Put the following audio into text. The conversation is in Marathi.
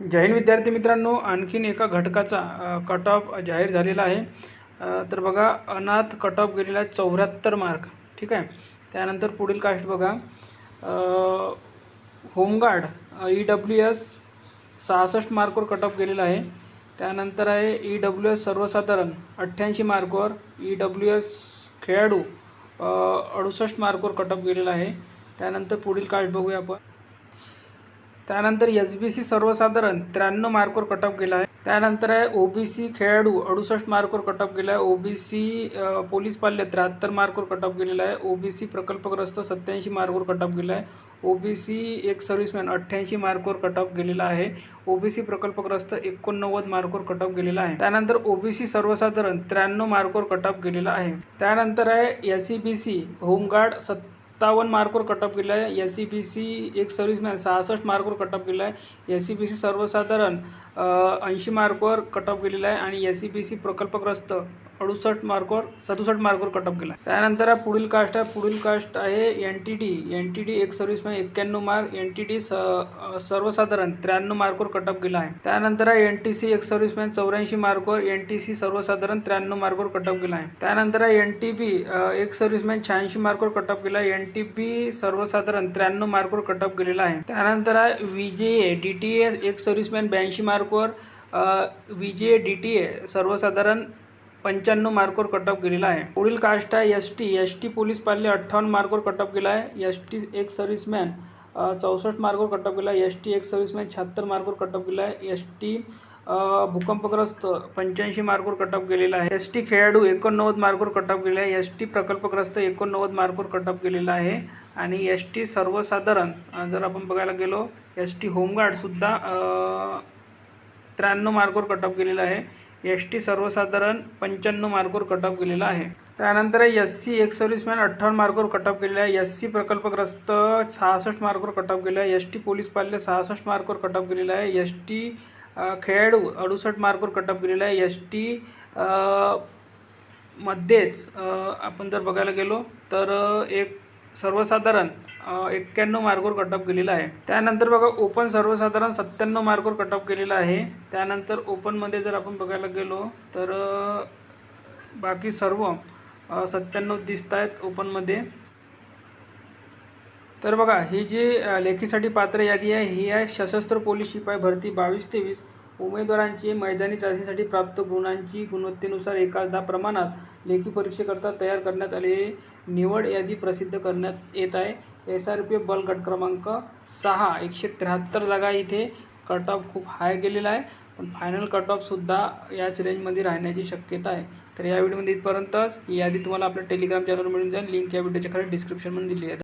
जैन विद्यार्थी मित्रांनो आणखीन एका घटकाचा कट ऑफ जाहीर झालेला आहे. तर बघा अनाथ कट ऑफ गेलेला आहे चौऱ्याहत्तर मार्क ठीक आहे? त्यानंतर पुढील कास्ट बघा. होमगार्ड ई डब्ल्यू एस सहासष्ट मार्कवर कट ऑफ गेलेला आहे. त्यानंतर आहे ई डब्ल्यू एस सर्वसाधारण अठ्ठ्याऐंशी मार्कवर ई डब्ल्यू एस खेळाडू अडुसष्ट मार्कवर कट ऑफ गेलेला आहे. त्यानंतर पुढील कास्ट बघूया आपण. त्यानंतर एस बी सी सर्वसाधारण त्र्याण्णव मार्कवर कटअप गेला आहे. त्यानंतर आहे ओ बी सी खेळाडू अडुसष्ट मार्कवर कटअप गेला आहे. ओ बी सी पोलीस पाल्य त्र्याहत्तर मार्कवर कटअप गेलेला आहे. ओ बी सी प्रकल्पग्रस्त सत्याऐंशी मार्कवर कटअप गेला आहे. ओ बी सी एक सर्व्हिसमॅन अठ्ठ्याऐंशी मार्कवर कटअप गेलेला आहे. ओ बी सी प्रकल्पग्रस्त एकोणनव्वद मार्कवर कटअप गेलेला आहे. त्यानंतर ओ बी सी सर्वसाधारण त्र्याण्णव मार्कवर कटअप गेलेला आहे. त्यानंतर आहे S C B C home guard सत्तावन्न मार्कवर कटअप केलं आहे. एस सी बी सी एक सर्व्हिसमॅन सहासष्ट मार्कवर कटअप केलं आहे. एस सी बी सी सर्वसाधारण ऐंशी मार्कवर कटअप केलेलं आहे. आणि एस सी बी सी प्रकल्पग्रस्त. अडुसष्ट मार्कवर सदुसष्ट मार्कवर कटअप केला. आहे त्यानंतर पुढील कास्ट आहे. पुढील कास्ट आहे N T D N T D एक सर्व्हिसमॅन एक्क्याण्णव मार्क एन टी डी सर्वसाधारण त्र्याण्णव मार्कवर कटअप केला आहे. त्यानंतर आहे एन टी सी एक सर्व्हिसमॅन चौऱ्याऐंशी मार्कवर एन टी सी सर्वसाधारण त्र्याण्णव मार्कवर कटअप केला आहे. त्यानंतर आहे एन टी बी एक सर्व्हिसमॅन शहाऐंशी मार्कवर कटअप केला आहे. एन टी बी सर्वसाधारण त्र्याण्णव मार्कवर कटअप केलेला आहे. त्यानंतर आहे व्ही जे ए डी टी ए एक सर्व्हिसमॅन ब्याऐंशी मार्कवर व्ही जे ए डी टी ए सर्वसाधारण पंच्याण्णव मार्कवर कट ऑफ गेलेला आहे. पुढील कास्ट आहे S T. S T police पाल्य अठ्ठावन्न मार्कवर कट ऑफ गेला आहे. एस टी एक सर्व्हिसमॅन चौसष्ट मार्कवर कट ऑफ गेला एस टी एक सर्व्हिसमॅन शहात्तर मार्कवर कट ऑफ गेला आहे. एस टी भूकंपग्रस्त पंच्याऐंशी मार्कवर कट ऑफ गेलेला आहे. एस टी खेळाडू एकोणनव्वद मार्कवर कट ऑफ गेला आहे. एस टी प्रकल्पग्रस्त एकोणनव्वद मार्कवर कट ऑफ गेलेला आहे. आणि एस टी सर्वसाधारण जर आपण बघायला गेलो एस टी होमगार्डसुद्धा त्र्याण्णव मार्कवर कट ऑफ गेलेला आहे. एस टी सर्वसाधारण पंच्याण्णव मार्कवर कटअप केलेला आहे. त्यानंतर एस सी एक सर्व्हिसमॅन अठ्ठावन्न मार्कवर कटअप केलेला आहे. एस सी प्रकल्पग्रस्त सहासष्ट मार्कवर कटअप ऑफ आहे. एस टी पोलीस पाल्य सहासष्ट मार्कवर कटअप केलेला आहे. एस टी खेळाडू अडुसष्ट मार्कवर कटअप केलेला आहे. एस टी मध्येच आपण जर बघायला गेलो तर एक सर्वसाधारण एक्क्याण्णव मार्कवर कट ऑफ गेलेला आहे. त्यानंतर बघा ओपन सर्वसाधारण सत्त्याण्णव मार्कवर कट ऑफ गेलेला आहे. त्यानंतर ओपनमध्ये जर आपण बघायला गेलो तर बाकी सर्व सत्त्याण्णव दिसत आहेत ओपनमध्ये. तर बघा ही जी लेखीसाठी पात्र यादी आहे ही आहे सशस्त्र पोलीस शिपाई भरती बावीस तेवीस. उमेदवारांची मैदानी चाचणीसाठी प्राप्त गुणांची गुणवत्तेनुसार एखादा प्रमाणात लेखी परीक्षेकरता तयार करण्यात आलेली निवड यादी प्रसिद्ध करण्यात येत आहे. एस आर पी बल गट क्रमांक सहा एकशे त्र्याहत्तर जागा इथे. कट ऑफ खूप हाय गेलेला आहे. पण फायनल कट ऑफसुद्धा याच रेंजमध्ये राहण्याची शक्यता आहे. तर या व्हिडिओमध्ये इथपर्यंतच ही यादी तुम्हाला आपल्या टेलिग्राम चॅनलवर मिळून जाईल. लिंक या व्हिडिओच्या खाली डिस्क्रिप्शनमध्ये दिली आहे.